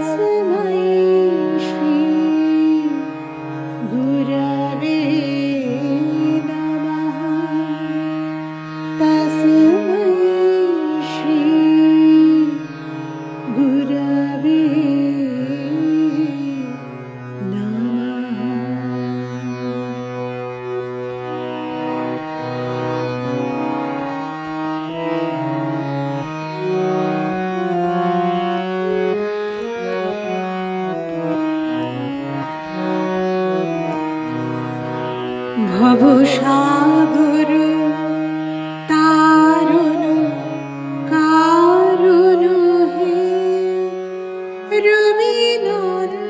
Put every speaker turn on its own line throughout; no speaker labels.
Senses. ভবসাগর Tarun কারুণ হে। রবীন্দ্র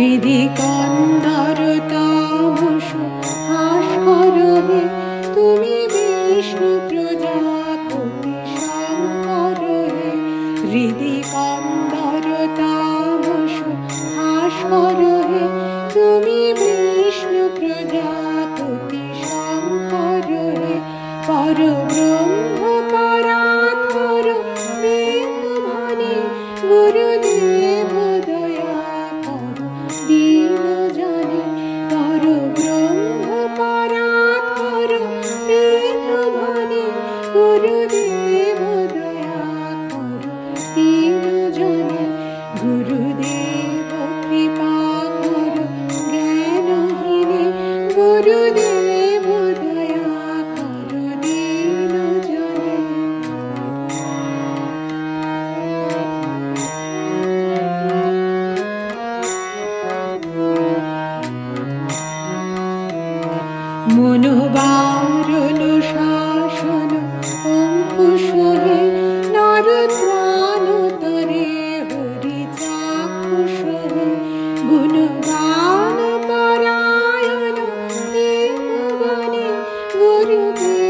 হৃদি কন্দরতামসু হাস্করহে তুমি বিষ্ণু প্রজাপতি শঙ্করহে হৃদি কন্দরতামসু হাস্করহে তুমি বিষ্ণু প্রজাপতি শঙ্করহে পরব্র Thank you. Surya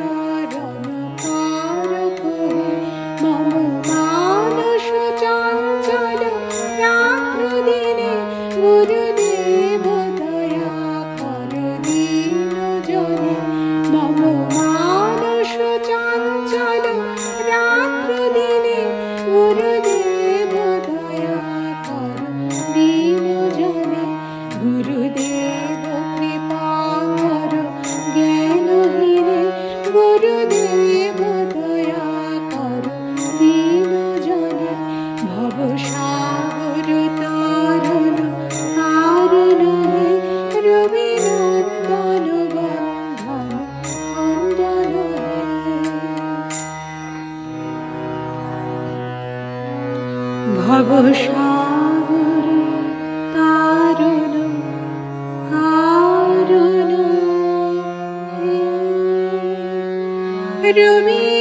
Rabi